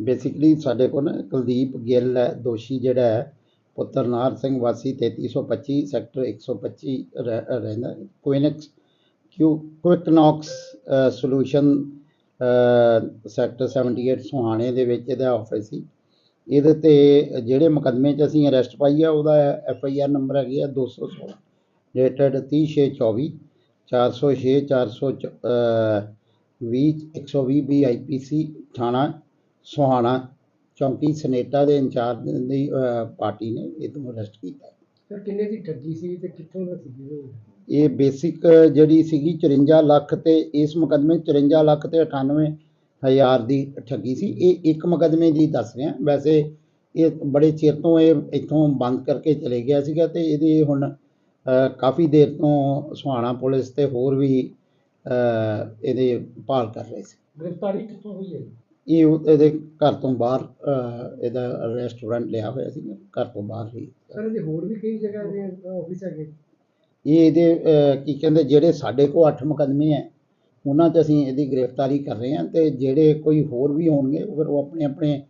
Basically ਸਾਡੇ ਕੋਲ ਨਾ ਕੁਲਦੀਪ ਗਿੱਲ ਹੈ, ਦੋਸ਼ੀ ਜਿਹੜਾ ਹੈ, ਪੁੱਤਰ ਨਾਰ ਸਿੰਘ ਵਾਸੀ 3325 ਸੈਕਟਰ 125 ਰਹਿ- ਰਹਿੰਦਾ ਕੁਇਨਕਸ ਕਿਉ ਕੁਇਕਨੌਕਸ ਸੋਲੂਸ਼ਨ ਸੈਕਟਰ 78 ਸੁਹਾਣੇ ਦੇ ਵਿੱਚ ਇਹਦਾ ਆਫਿਸ ਸੀ। ਇਹਦੇ ਤੇ ਜਿਹੜੇ ਮੁਕੱਦਮੇ 'ਚ ਅਸੀਂ ਅਰੈਸਟ ਪਾਈ ਆ, ਉਹਦਾ ਐਫ ਆਈ ਆਰ ਨੰਬਰ ਹੈਗੀ ਆ 216 ਡੇਟਡ 30624 406 400 20 120 ਬੀ ਆਈ ਪੀ ਸੀ ਥਾਣਾ ਸੁਹਾਣਾ ਚੌਂਕੀ ਸਨੇਟਾ ਦੇ ਇੰਚਾਰਜ ਦੀ ਪਾਰਟੀ ਨੇ ਇਹ ਤੋਂ ਅਰੈਸਟ ਕੀਤਾ। ਸਰ ਕਿੰਨੇ ਦੀ ਠੱਗੀ ਸੀ ਤੇ ਕਿੱਥੋਂ ਦਾ ਸੀ ਇਹ? ਬੇਸਿਕ ਜਿਹੜੀ ਸੀਗੀ 54 ਲੱਖ ਤੇ ਇਸ ਮੁਕੱਦਮੇ 'ਚ 54 ਲੱਖ ਤੇ 98 ਹਜ਼ਾਰ ਦੀ ਠੱਗੀ ਸੀ। ਇਹ ਇੱਕ ਮੁਕੱਦਮੇ ਦੀ ਦੱਸ ਰਿਹਾ। ਵੈਸੇ ਇਹ ਬੜੇ ਚਿਰ ਤੋਂ ਇਹ ਇੱਥੋਂ ਬੰਦ ਕਰਕੇ ਚਲੇ ਗਿਆ ਸੀਗਾ ਤੇ ਇਹਦੀ ਹੁਣ ਕਾਫੀ ਦੇਰ ਤੋਂ ਸੁਹਾਣਾ ਪੁਲਿਸ ਤੇ ਹੋਰ ਵੀ ਇਹਦੇ ਭਾਲ ਕਰ ਰਹੇ ਸੀ। ਗ੍ਰਿਫਤਾਰੀ ਕਿੱਥੋਂ ਹੋਈ ਹੈ? ਇਹ ਉਹ- ਇਹਦੇ ਘਰ ਤੋਂ ਬਾਹਰ ਇਹਦਾ ਰੈਸਟੋਰੈਂਟ ਲਿਆ ਹੋਇਆ ਸੀ ਘਰ ਤੋਂ ਬਾਹਰ ਹੀ। ਸਰ ਇਹਦੇ ਹੋਰ ਵੀ ਕਈ ਜਗ੍ਹਾ ਦੇ ਆਫਿਸ ਹੈਗੇ? ਇਹ ਇਹਦੇ ਅਹ, ਕੀ ਕਹਿੰਦੇ ਜਿਹੜੇ ਸਾਡੇ ਕੋਲ 8 ਮੁਕੱਦਮੇ ਹੈ ਉਹਨਾਂ 'ਚ ਅਸੀਂ ਇਹਦੀ ਗ੍ਰਿਫਤਾਰੀ ਕਰ ਰਹੇ ਹਾਂ ਤੇ ਜਿਹੜੇ ਕੋਈ ਹੋਰ ਵੀ ਹੋਣਗੇ ਫਿਰ ਉਹ ਆਪਣੇ ਆਪਣੇ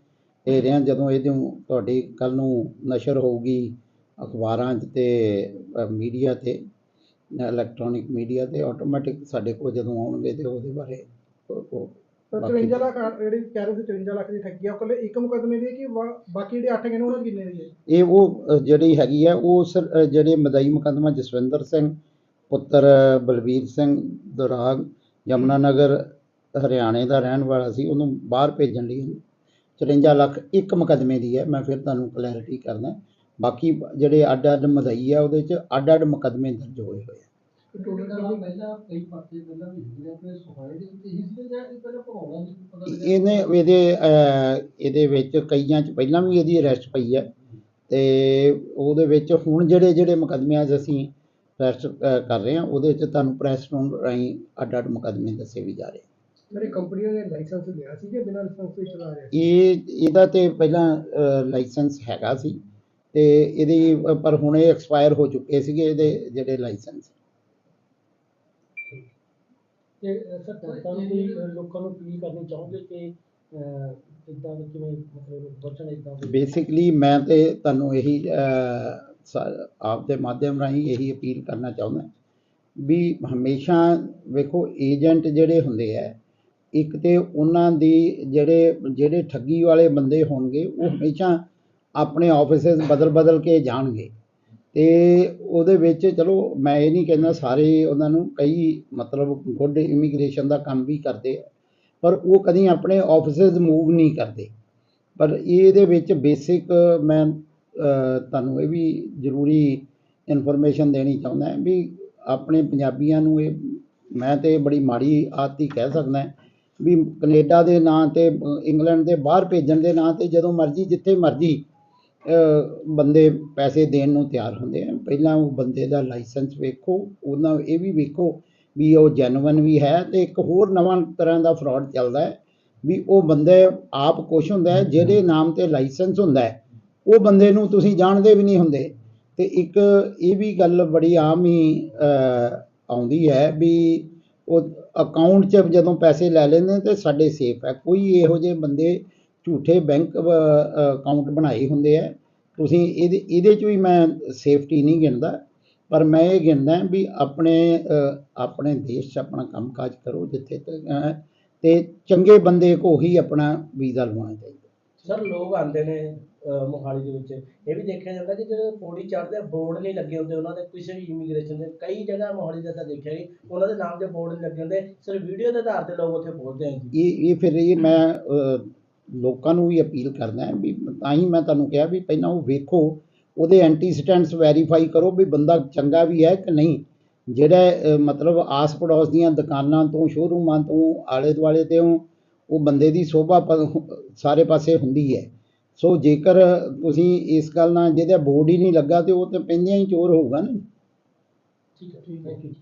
ਏਰਿਆਂ ਜਦੋਂ ਇਹਦੇ ਤੁਹਾਡੀ ਕੱਲ ਨੂੰ ਨਸ਼ਰ ਹੋਊਗੀ ਅਖਬਾਰਾਂ 'ਚ ਤੇ ਮੀਡੀਆ ਤੇ ਇਲੈਕਟ੍ਰੋਨਿਕ ਮੀਡੀਆ ਤੇ ਆਟੋਮੈਟਿਕ ਸਾਡੇ ਕੋਲ ਜਦੋਂ ਆਉਣਗੇ ਤੇ ਉਹਦੇ ਬਾਰੇ ਉਹ- ਉਹ 53 ਲੱਖ ਜਿਹੜੀ ਕਹਿ ਰਹੇ ਸੀ 53 ਲੱਖ ਦੀ ਠੱਗੀ ਆ ਉਹ ਕੱਲੇ ਇੱਕ ਮੁਕਦਮੇ ਦੀ ਹੈ ਕਿ ਵਾ- ਬਾਕੀ ਜਿਹੜੇ 8 ਹੈਗੇ ਨੇ ਉਹਨਾਂ ਦੀ ਕਿੰਨੇ ਦੀ ਹੈ? ਇਹ ਉਹ ਅ, ਜਿਹੜੀ ਹੈਗੀ ਆ ਉਹ ਸਰ ਅ, ਜਿਹੜੇ ਮਦਈ ਮੁਕੱਦਮਾ ਜਸਵਿੰਦਰ ਸਿੰਘ ਪੁੱਤਰ ਅ, ਬਲਬੀਰ ਸਿੰਘ ਦੁਰਾਗ ਯਮਨਾ ਨਗਰ ਹਰਿਆਣੇ ਦਾ ਰਹਿਣ ਵਾਲਾ ਸੀ ਉਹਨੂੰ ਬਾਹਰ ਭੇਜਣ ਲਈ 54 ਲੱਖ ਇੱਕ ਮੁਕੱਦਮੇ ਦੀ ਹੈ ਮੈਂ ਫਿਰ ਤੁਹਾਨੂੰ ਕਲੈਰਿਟੀ ਕਰਦਾ। ਬਾਕੀ ਜਿਹੜੇ ਅੱਡ ਅੱਡ ਮਦਈ ਆ ਉਹਦੇ ਚ ਅੱਡ ਅੱਡ ਮੁਕੱਦਮੇ ਦਰਜ ਹੋਏ ਹੋਏ ਆ। ਟੋਟਲ ਪਹਿਲਾਂ ਕਈ ਪਾਸੇ ਪਹਿਲਾਂ ਵੀ ਜਿਹੜੇ ਆਪਣੇ ਸੁਹਾਏ ਦੇ ਉੱਤੇ ਹੀ ਸੀ ਜਾਂ ਇਹ ਪਹਿਲਾਂ ਭਗੌੜਾ ਦੀ ਪਤਾ ਲੱਗਿਆ ਇਹਨੇ ਇਹਦੇ ਇਹਦੇ ਵਿੱਚ ਕਈਆਂ ਚ ਪਹਿਲਾਂ ਵੀ ਇਹਦੀ ਅਰੈਸਟ ਪਈ ਹੈ ਤੇ ਉਹਦੇ ਵਿੱਚ ਹੁਣ ਜਿਹੜੇ ਜਿਹੜੇ ਮੁਕੱਦਮਿਆਂ 'ਚ ਅਸੀਂ ਅਰੈਸਟ ਕਰ ਰਹੇ ਹਾਂ ਉਹਦੇ 'ਚ ਤੁਹਾਨੂੰ ਪ੍ਰੈਸ ਨੂੰ ਰਾਹੀਂ ਅੱਡ ਅੱਡ ਮੁਕੱਦਮੇ ਦੱਸੇ ਵੀ ਜਾ ਰਹੇ ਮੇਰੇ ਕੰਪਨੀਆਂ ਨੇ ਲਾਇਸੈਂਸ ਲਿਆ ਸੀ ਕਿ ਬਿਨਾਂ ਲਾਇਸੈਂਸ ਤੋਂ ਹੀ ਚਲਾ ਰਿਹਾ ਸੀ? ਇਹ ਇਹਦਾ ਤੇ ਪਹਿਲਾਂ ਲਾਇਸੈਂਸ ਹੈਗਾ ਸੀ ਤੇ ਇਹਦੀ ਪਰ ਹੁਣ ਇਹ ਐਕਸਪਾਇਰ ਹੋ ਚੁੱਕੇ ਸੀਗੇ ਇਹਦੇ ਜਿਹੜੇ ਲਾਇਸੈਂਸ। ਤੇ ਸਰ ਜਨਤਾ ਨੂੰ ਕੋਈ ਲੋਕਾਂ ਨੂੰ ਅਪੀਲ ਕਰਨੀ ਚਾਹੋਗੇ ਕਿ ਇਦਾਂ ਦੇ ਕਿਵੇਂ ਮਤਲਬ ਬਚਣ ਇਦਾਂ ਦੇ? ਬੇਸਿਕਲੀ ਮੈਂ ਤੇ ਤੁਹਾਨੂੰ ਇਹੀ ਅਹ, ਸਾ- ਆਪ ਦੇ ਮਾਧਿਅਮ ਰਾਹੀਂ ਇਹੀ ਅਪੀਲ ਕਰਨਾ ਚਾਹੁੰਦਾ। ਵੀ ਹਮੇਸ਼ਾ ਵੇਖੋ ਏਜੰਟ ਜਿਹੜੇ ਹੁੰਦੇ ਆ ਇੱਕ ਤੇ ਉਹਨਾਂ ਦੀ ਜਿਹੜੇ ਜਿਹੜੇ ਠੱਗੀ ਵਾਲੇ ਬੰਦੇ ਹੋਣਗੇ ਉਹ ਹਮੇਸ਼ਾ ਆਪਣੇ ਆਫਿਸਿਸ ਬਦਲ ਬਦਲ ਕੇ ਜਾਣਗੇ। ਤੇ ਉਹਦੇ ਵਿੱਚ ਚਲੋ ਮੈਂ ਇਹ ਨਹੀਂ ਕਹਿੰਦਾ ਸਾਰੇ ਉਹਨਾਂ ਨੂੰ ਕਈ ਮਤਲਬ ਗੁੱਡ ਇਮੀਗ੍ਰੇਸ਼ਨ ਦਾ ਕੰਮ ਵੀ ਕਰਦੇ ਆ, ਪਰ ਉਹ ਕਦੀ ਆਪਣੇ ਆਫਿਸਿਸ ਮੂਵ ਨਹੀਂ ਕਰਦੇ। ਪਰ ਇਹਦੇ ਵਿੱਚ ਬੇਸਿਕ ਮੈਂ ਤੁਹਾਨੂੰ ਇਹ ਵੀ ਜ਼ਰੂਰੀ ਇਨਫੋਰਮੇਸ਼ਨ ਦੇਣੀ ਚਾਹੁੰਦਾ ਵੀ ਆਪਣੇ ਪੰਜਾਬੀਆਂ ਨੂੰ ਇਹ ਮੈਂ ਤੇ ਬੜੀ ਮਾੜੀ ਆਦਤ ਹੀ ਕਹਿ ਸਕਦਾ ਵੀ ਕੈਨੇਡਾ ਦੇ ਨਾਂ ਤੇ ਇੰਗਲੈਂਡ ਦੇ ਬਾਹਰ ਭੇਜਣ ਦੇ ਨਾਂ ਤੇ ਜਦੋਂ ਮਰਜ਼ੀ, ਜਿੱਥੇ ਮਰਜ਼ੀ ਬੰਦੇ ਪੈਸੇ ਦੇਣ ਨੂੰ ਤਿਆਰ ਹੁੰਦੇ ਆ। ਪਹਿਲਾਂ ਉਹ ਬੰਦੇ ਦਾ ਲਾਇਸੈਂਸ ਵੇਖੋ, ਉਹਨਾਂ ਇਹ ਵੀ ਵੇਖੋ ਵੀ ਉਹ ਜੈਨੂਇਨ ਵੀ ਹੈ ਅਤੇ ਇੱਕ ਹੋਰ ਨਵਾਂ ਤਰ੍ਹਾਂ ਦਾ ਫਰੋਡ ਚੱਲਦਾ ਵੀ ਉਹ ਬੰਦੇ ਆਪ ਕੁਛ ਹੁੰਦਾ ਜਿਹਦੇ ਨਾਮ ਤੇ ਲਾਇਸੈਂਸ ਹੁੰਦਾ ਉਹ ਬੰਦੇ ਨੂੰ ਤੁਸੀਂ ਜਾਣਦੇ ਵੀ ਨਹੀਂ ਹੁੰਦੇ। ਅਤੇ ਇੱਕ ਇਹ ਵੀ ਗੱਲ ਬੜੀ ਆਮ ਹੀ ਆਉਂਦੀ ਹੈ ਵੀ ਉਹ ਅਕਾਊਂਟ 'ਚ ਜਦੋਂ ਪੈਸੇ ਲੈ ਲੈਂਦੇ ਤਾਂ ਸਾਡੇ ਸੇਫ ਹੈ। ਕੋਈ ਇਹੋ ਜਿਹੇ ਬੰਦੇ ਝੂਠੇ ਬੈਂਕ ਅਕਾਊਂਟ ਬਣਾਏ ਹੁੰਦੇ ਆ। ਤੁਸੀਂ ਇਹਦੇ ਇਹਦੇ 'ਚ ਵੀ ਮੈਂ ਸੇਫਟੀ ਨਹੀਂ ਗਿਣਦਾ ਪਰ ਮੈਂ ਇਹ ਗਿਣਦਾ ਵੀ ਆਪਣੇ ਆਪਣੇ ਦੇਸ਼ 'ਚ ਆਪਣਾ ਕੰਮਕਾਜ ਕਰੋ ਜਿੱਥੇ ਤੱਕ ਤੇ ਚੰਗੇ ਬੰਦੇ ਕੋ ਹੀ ਆਪਣਾ ਵੀਜ਼ਾ ਲਵਾਉਣਾ ਚਾਹੀਦਾ। ਸਰ ਲੋਕ ਆਉਂਦੇ ਨੇ ਮੋਹਾਲੀ ਦੇ ਵਿੱਚ। ਇਹ ਵੀ ਦੇਖਿਆ ਜਾਂਦਾ ਕਿ ਜਿਹੜੇ ਪੌੜੀ ਚੜ੍ਹਦੇ ਆ ਬੋਰਡ ਨਹੀਂ ਲੱਗੇ ਹੁੰਦੇ ਉਹਨਾਂ ਦੇ ਕਿਸੇ ਵੀ ਇਮੀਗ੍ਰੇਸ਼ਨ ਦੇ। ਕਈ ਜਗ੍ਹਾ ਮੋਹਾਲੀ ਦਾ ਤਾਂ ਦੇਖਿਆ ਜੀ ਉਹਨਾਂ ਦੇ ਨਾਮ ਦੇ ਬੋਰਡ ਨਹੀਂ ਲੱਗੇ ਹੁੰਦੇ। ਸਿਰਫ ਵੀਡੀਓ ਦੇ ਆਧਾਰ ਤੇ ਲੋਕ ਉੱਥੇ ਪਹੁੰਚਦੇ ਆ ਜੀ। ਇਹ ਇਹ ਫਿਰ ਇਹ ਮੈਂ ਲੋਕਾਂ ਨੂੰ ਵੀ ਅਪੀਲ ਕਰਦਾ ਹਾਂ ਵੀ ਤਾਂ ਹੀ ਮੈਂ ਤੁਹਾਨੂੰ ਕਿਹਾ ਵੀ ਪਹਿਲਾਂ ਉਹ ਵੇਖੋ, ਉਹਦੇ ਐਂਟੀਸੀਡੈਂਟਸ ਵੈਰੀਫਾਈ ਕਰੋ ਵੀ ਬੰਦਾ ਚੰਗਾ ਵੀ ਹੈ ਕਿ ਨਹੀਂ। ਜਿਹੜਾ ਮਤਲਬ ਆਸ ਪੜੋਸ ਦੀਆਂ ਦੁਕਾਨਾਂ ਤੋਂ ਸ਼ੋਰੂਮਾਂ ਤੋਂ ਆਲੇ ਦੁਆਲੇ ਤੇ ਉਹ ਬੰਦੇ ਦੀ ਸ਼ੋਭਾ ਸਾਰੇ ਪਾਸੇ ਹੁੰਦੀ ਹੈ। ਸੋ ਜੇਕਰ ਤੁਸੀਂ ਇਸ ਗੱਲ ਨਾਲ, ਜਿਹਦਾ ਬੋਰਡ ਹੀ ਨਹੀਂ ਲੱਗਾ ਤੇ ਉਹ ਤੇ ਪੈਂਦਿਆਂ ਹੀ ਚੋਰ ਹੋਊਗਾ ਨਾ ਠੀਕ ਹੈ ਠੀਕ ਹੈ।